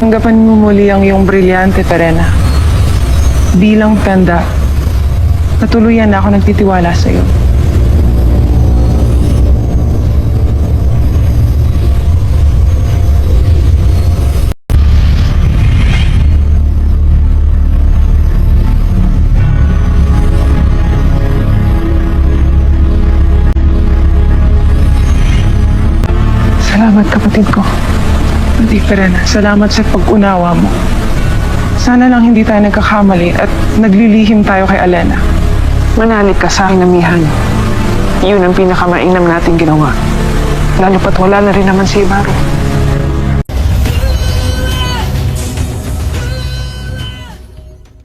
Tanggapin mo muli ang iyong brilyante, Perena. Bilang tanda, natuluyan na ako nagtitiwala sa iyo. Salamat kapatid ko. Hindi, Perena. Salamat sa pag-unawa mo. Sana lang hindi tayo nagkakamali at naglilihim tayo kay Alena. Manalig ka sa akin, amihan. Yun ang pinakamainam nating ginawa. Lalo pat wala na rin naman si Ibaro.